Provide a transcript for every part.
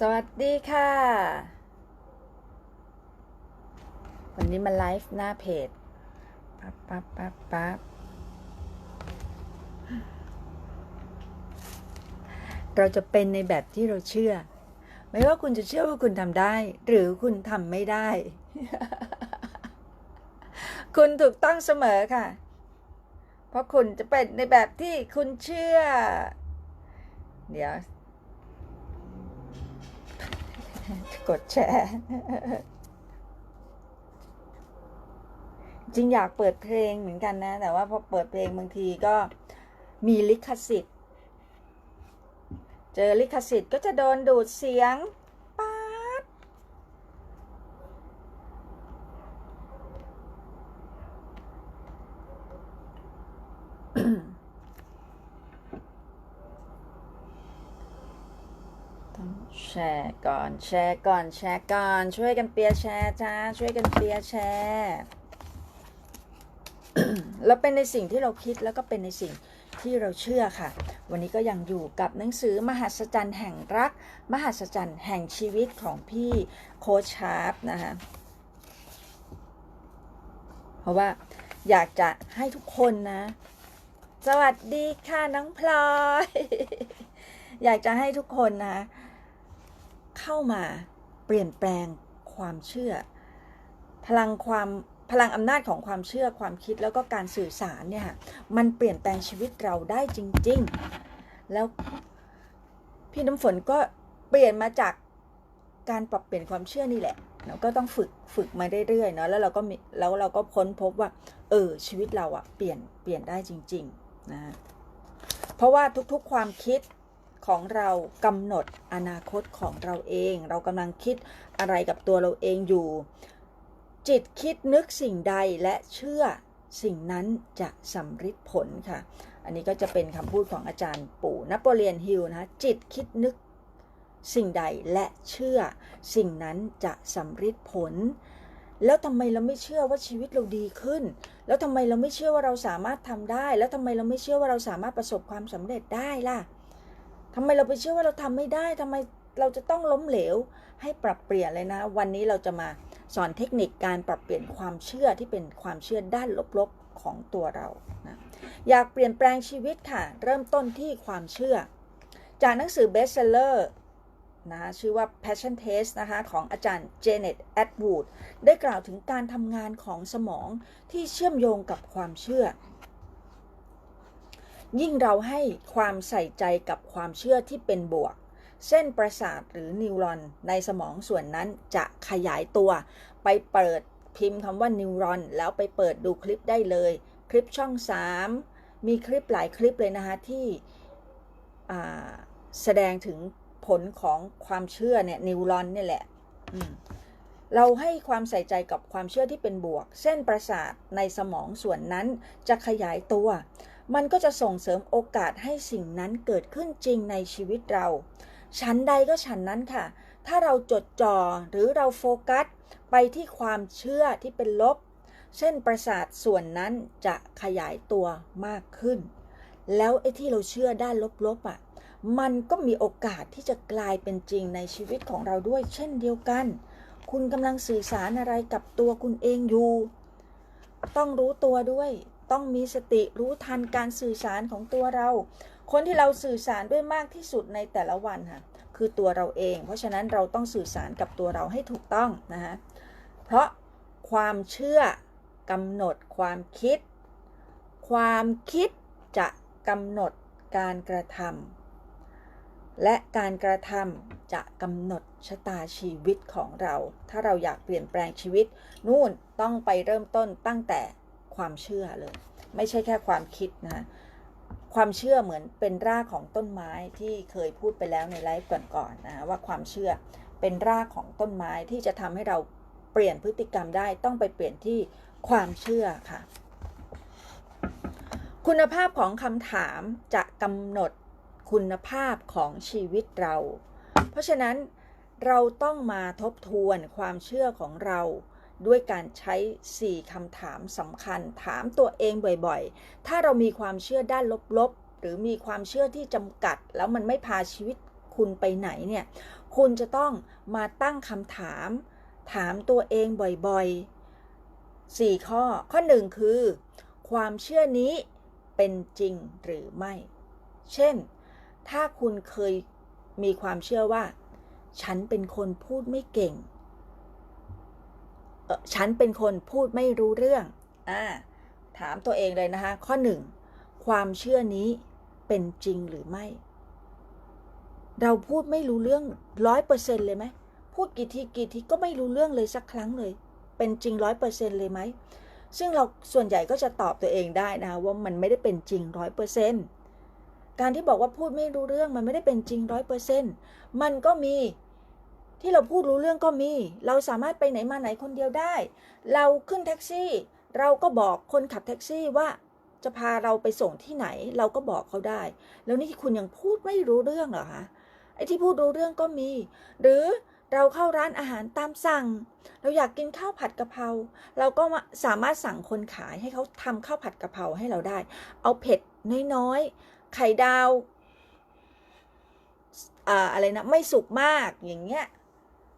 สวัสดีค่ะ วันนี้มาไลฟ์หน้าเพจ ปั๊บปั๊บปั๊บปั๊บเราจะเป็นในแบบที่เราเชื่อ ไม่ว่าคุณจะเชื่อว่าคุณทำได้ หรือคุณทำไม่ได้ คุณถูกต้องเสมอค่ะ เพราะคุณจะเป็นในแบบที่คุณเชื่อ เดี๋ยว กดแชร์ จริงอยากเปิดเพลงเหมือนกันนะ แต่ว่าพอเปิดเพลงบางทีก็มีลิขสิทธิ์ เจอลิขสิทธิ์ก็จะโดนดูดเสียงป๊าด ต้อง แชร์ก่อน แชร์ก่อน แชร์ก่อน ช่วยกันเปียแชร์จ้า ช่วยกันเปียแชร์แล้วเป็นในสิ่งที่เราคิดแล้วก็เป็นในสิ่งที่เราเชื่อค่ะ วันนี้ก็ยังอยู่กับหนังสือมหัศจรรย์แห่งรัก มหัศจรรย์แห่งชีวิตของพี่โคชชาร์ปนะคะเพราะว่าอยากจะให้ทุกคนนะ สวัสดีค่ะน้องพลอย อยากจะให้ทุกคนนะ เข้ามาเปลี่ยนแปลงความเชื่อ พลังความพลังอำนาจของความเชื่อความคิดแล้วก็การสื่อสารเนี่ยค่ะมันเปลี่ยนแปลงชีวิตเราได้จริง ๆ แล้วพี่น้ำฝนก็เปลี่ยนมาจากการปรับเปลี่ยนความเชื่อนี่แหละเราก็ต้องฝึกฝึกมาเรื่อยๆเนาะแล้วเราก็มีแล้วเราก็ค้นพบว่า เออชีวิตเราอะเปลี่ยนเปลี่ยนได้จริง ๆ นะฮะเพราะว่าทุกๆความคิด ของเรากำหนดอนาคตของเราเอง เรากำลังคิดอะไรกับตัวเราเองอยู่ จิตคิดนึกสิ่งใดและเชื่อสิ่งนั้นจะสำฤทธิ์ผลค่ะ อันนี้ก็จะเป็นคำพูดของอาจารย์ปู่นโปเลียนฮิลนะคะจิตคิดนึกสิ่งใดและเชื่อ สิ่งนั้นจะสำฤทธิ์ผล แล้วทำไมเราไม่เชื่อว่าชีวิตเราดีขึ้น แล้วทำไมเราไม่เชื่อว่าเราสามารถทำได้ แล้วทำไมเราไม่เชื่อว่าเราสามารถประสบความสำเร็จได้ล่ะ ทำไมเราไปเชื่อว่าเราทำไม่ได้ทำไมเราจะต้องล้มเหลวให้ปรับเปลี่ยนเลยนะ วันนี้เราจะมาสอนเทคนิคการปรับเปลี่ยนความเชื่อที่เป็นความเชื่อด้านลบๆของตัวเรานะอยากเปลี่ยนแปลงชีวิตค่ะ เริ่มต้นที่ความเชื่อ จากหนังสือเบสเซลเลอร์นะชื่อว่า Passion Test นะคะของอาจารย์เจเน็ตแอดวูดได้กล่าวถึงการทำงานของสมองที่เชื่อมโยงกับความเชื่อ ยิ่งเราให้ความใส่ใจกับความเชื่อที่เป็นบวก เส้นประสาทหรือนิวรอนในสมองส่วนนั้นจะขยายตัว ไปเปิดพิมพ์คำว่านิวรอนแล้วไปเปิดดูคลิปได้เลย คลิปช่อง 3 มีคลิปหลายคลิปเลยนะคะ ที่แสดงถึงผลของความเชื่อเนี่ยนิวรอนนี่แหละเราให้ความใส่ใจกับความเชื่อที่เป็นบวก เส้นประสาทในสมองส่วนนั้นจะขยายตัว มันก็จะส่งเสริมโอกาสให้สิ่งนั้นเกิดขึ้นจริงในชีวิตเรา ฉันใดก็ฉันนั้นค่ะ ถ้าเราจดจ่อหรือเราโฟกัส ไปที่ความเชื่อที่เป็นลบ เส้นประสาทส่วนนั้นจะขยายตัวมากขึ้น แล้วไอ้ที่เราเชื่อด้านลบๆอะ มันก็มีโอกาสที่จะกลายเป็นจริงในชีวิตของเราด้วย เช่นเดียวกัน คุณกำลังสื่อสารอะไรกับตัวคุณเองอยู่ ต้องรู้ตัวด้วย ต้องมีสติรู้ทันการสื่อสารของตัวเรา คนที่เราสื่อสารด้วยมากที่สุดในแต่ละวันค่ะคือตัวเราเอง เพราะฉะนั้นเราต้องสื่อสารกับตัวเราให้ถูกต้องนะคะเพราะความเชื่อกำหนดความคิด ความคิดจะกำหนดการกระทำและการกระทำจะกำหนดชะตาชีวิตของเรา ถ้าเราอยากเปลี่ยนแปลงชีวิต นู่นต้องไปเริ่มต้นตั้งแต่ ความเชื่อเลย ไม่ใช่แค่ความคิดนะความเชื่อเหมือนเป็นรากของต้นไม้ที่เคยพูดไปแล้วในไลฟ์ก่อนๆนะว่าความเชื่อเป็นรากของต้นไม้ที่จะทำให้เราเปลี่ยนพฤติกรรมได้ต้องไปเปลี่ยนที่ความเชื่อค่ะ คุณภาพของคำถามจะกำหนดคุณภาพของชีวิตเรา เพราะฉะนั้นเราต้องมาทบทวนความเชื่อของเรา ด้วยการใช้ 4คำถามสำคัญ ถามตัวเองบ่อยๆ ถ้าเรามีความเชื่อด้านลบๆ หรือมีความเชื่อที่จำกัด แล้วมันไม่พาชีวิตคุณไปไหนเนี่ย คุณจะต้องมาตั้งคำถาม ถามตัวเองบ่อยๆ 4 ข้อ ข้อ 1 คือ ความเชื่อนี้เป็นจริงหรือไม่ เช่น ถ้าคุณเคยมีความเชื่อว่า ฉันเป็นคนพูดไม่เก่ง ฉันเป็นคนพูดไม่รู้เรื่องอ่าถามตัวเองเลยนะคะ ข้อ1ความเชื่อนี้เป็นจริงหรือไม่ เราพูดไม่รู้เรื่องร้อยเปอร์เซ็นเลยไหมพูดกี่ทีกี่ทีก็ไม่รู้เรื่องเลยสักครั้งเลย เป็นจริงร้อยเปอร์เซ็นเลยไหมซึ่งเราส่วนใหญ่ก็จะตอบตัวเองได้นะคะว่ามันไม่ได้เป็นจริงร้อยเปอร์เซ็นการที่บอกว่าพูดไม่รู้เรื่องมันไม่ได้เป็นจริงร้อยเปอร์เซ็นมันก็มี ที่เราพูดรู้เรื่องก็มี เราสามารถไปไหนมาไหนคนเดียวได้ เราขึ้นแท็กซี่ เราก็บอกคนขับแท็กซี่ว่าจะพาเราไปส่งที่ไหน เราก็บอกเขาได้ แล้วนี่คุณยังพูดไม่รู้เรื่องเหรอคะไอ้ที่พูดรู้เรื่องก็มี หรือเราเข้าร้านอาหารตามสั่ง เราอยากกินข้าวผัดกะเพรา เราก็สามารถสั่งคนขายให้เขาทำข้าวผัดกะเพราให้เราได้ เอาเผ็ดน้อยๆ ไข่ดาวอ่าอะไรนะ ไม่สุกมากอย่างเงี้ย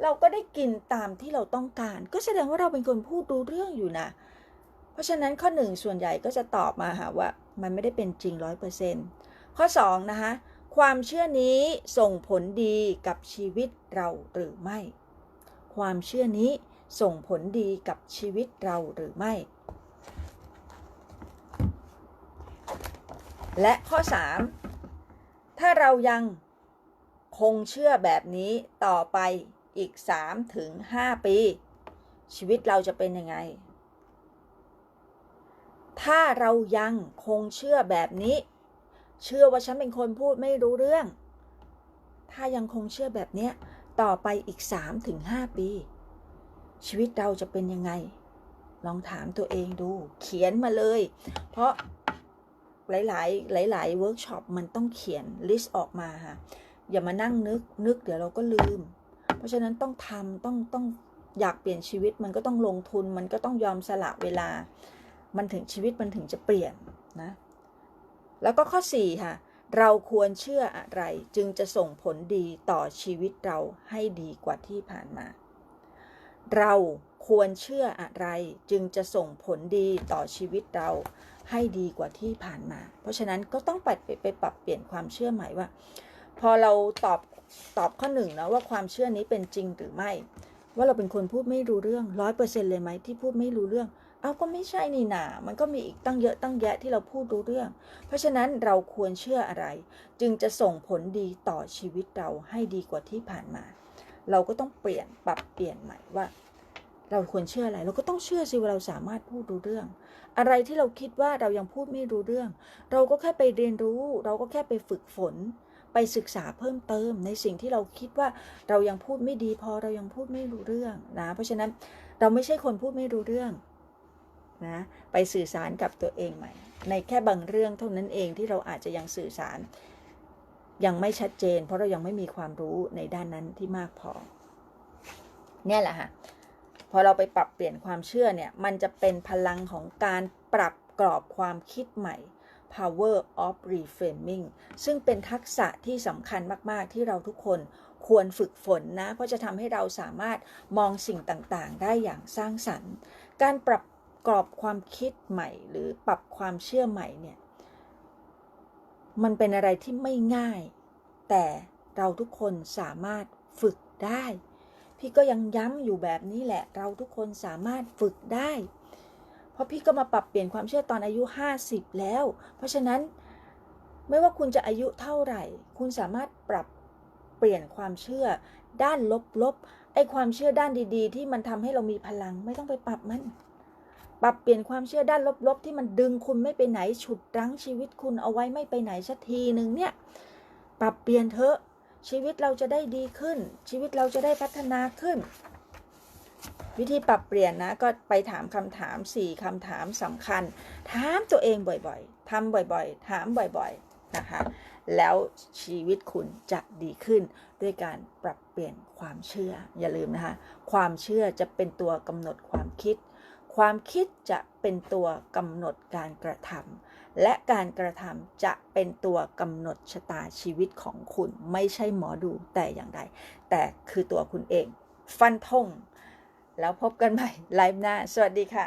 เราก็ได้กินตามที่เราต้องการ ก็แสดงว่าเราเป็นคนพูดรู้เรื่องอยู่นะ เพราะฉะนั้นข้อหนึ่งส่วนใหญ่ก็จะตอบมาค่ะว่า มันไม่ได้เป็นจริงร้อยเปอร์เซ็นต์ข้อสองนะคะความเชื่อนี้ส่งผลดีกับชีวิตเราหรือไม่ ความเชื่อนี้ส่งผลดีกับชีวิตเราหรือไม่ และข้อ 3 ถ้าเรายังคงเชื่อแบบนี้ต่อไป อีก 3 ถึง 5 ปี ชีวิตเราจะเป็นยังไง ถ้าเรายังคงเชื่อแบบนี้ เชื่อว่าฉันเป็นคนพูดไม่รู้เรื่อง ถ้ายังคงเชื่อแบบนี้ต่อไปอีก 3 ถึง 5 ปี ชีวิตเราจะเป็นยังไง ลองถามตัวเองดู เขียนมาเลย เพราะหลาย ๆ หลาย ๆ เวิร์กช็อปมันต้องเขียนลิสต์ออกมาค่ะ อย่ามานั่งนึกนึกเดี๋ยวเราก็ลืม เพราะฉะนั้นต้องทำต้องต้องอยากเปลี่ยนชีวิตมันก็ต้องลงทุนมันก็ต้องยอมสละเวลา มันถึงชีวิตมันถึงจะเปลี่ยนนะ แล้วก็ข้อ 4 ค่ะ เราควรเชื่ออะไร จึงจะส่งผลดีต่อชีวิตเราให้ดีกว่าที่ผ่านมา เราควรเชื่ออะไร จึงจะส่งผลดีต่อชีวิตเราให้ดีกว่าที่ผ่านมา เพราะฉะนั้นก็ต้องไปไปไปปรับเปลี่ยนความเชื่อใหม่ว่า พอเราตอบ ตอบข้อหนึ่งนะว่าความเชื่อนี้เป็นจริงหรือไม่ ว่าเราเป็นคนพูดไม่รู้เรื่องร้อยเปอร์เซ็นต์เลยไหมที่พูดไม่รู้เรื่อง เอาก็ไม่ใช่นี่นามันก็มีอีกตั้งเยอะตั้งแยะที่เราพูดรู้เรื่อง เพราะฉะนั้นเราควรเชื่ออะไร จึงจะส่งผลดีต่อชีวิตเราให้ดีกว่าที่ผ่านมา เราก็ต้องเปลี่ยนปรับเปลี่ยนใหม่ว่า เราควรเชื่ออะไร เราก็ต้องเชื่อสิว่าเราสามารถพูดรู้เรื่อง อะไรที่เราคิดว่าเรายังพูดไม่รู้เรื่อง เราก็แค่ไปเรียนรู้ เราก็แค่ไปฝึกฝน ไปศึกษาเพิ่มเติมในสิ่งที่เราคิดว่าเรายังพูดไม่ดีพอเรายังพูดไม่รู้เรื่องนะเพราะฉะนั้นเราไม่ใช่คนพูดไม่รู้เรื่องนะไปสื่อสารกับตัวเองใหม่ ในแค่บางเรื่องเท่านั้นเองที่เราอาจจะยังสื่อสาร ยังไม่ชัดเจน เพราะเรายังไม่มีความรู้ในด้านนั้นที่มากพอเนี่ยแหละค่ะพอเราไปปรับเปลี่ยนความเชื่อเนี่ยมันจะเป็นพลังของการปรับกรอบความคิดใหม่ power of reframing ซึ่งเป็นทักษะที่สำคัญมากๆ ที่เราทุกคนควรฝึกฝนนะ เพราะจะทำให้เราสามารถมองสิ่งต่างๆ ได้อย่างสร้างสรรค์ การปรับกรอบความคิดใหม่ หรือปรับความเชื่อใหม่เนี่ย มันเป็นอะไรที่ไม่ง่าย แต่เราทุกคนสามารถฝึกได้ พี่ก็ยังย้ำอยู่แบบนี้แหละ เราทุกคนสามารถฝึกได้ เพราะพี่ก็มาปรับเปลี่ยนความเชื่อตอนอายุ 50 แล้ว เพราะฉะนั้นไม่ว่าคุณจะอายุเท่าไหร่ คุณสามารถปรับเปลี่ยนความเชื่อด้านลบๆไอ้ความเชื่อด้านดีๆ ที่มันทำให้เรามีพลังไม่ต้องไปปรับมัน ปรับเปลี่ยนความเชื่อด้านลบๆ ที่มันดึงคุณไม่ไปไหนฉุดรั้งชีวิตคุณเอาไว้ไม่ไปไหนสักทีหนึ่งเนี่ยปรับเปลี่ยนเถอะชีวิตเราจะได้ดีขึ้น ชีวิตเราจะได้พัฒนาขึ้น วิธีปรับเปลี่ยนนะ ก็ไปถามคำถาม 4 คำถามสำคัญ ถามตัวเองบ่อยๆทำบ่อยๆ ถามบ่อยๆนะคะ แล้วชีวิตคุณจะดีขึ้น ด้วยการปรับเปลี่ยนความเชื่อ อย่าลืมนะคะ ความเชื่อจะเป็นตัวกำหนดความคิด ความคิดจะเป็นตัวกำหนดการกระทำและการกระทำจะเป็นตัวกำหนดชะตาชีวิตของคุณ ไม่ใช่หมอดูแต่อย่างใด แต่คือตัวคุณเอง ฟันธง แล้วพบกันใหม่ไลฟ์หน้า สวัสดีค่ะ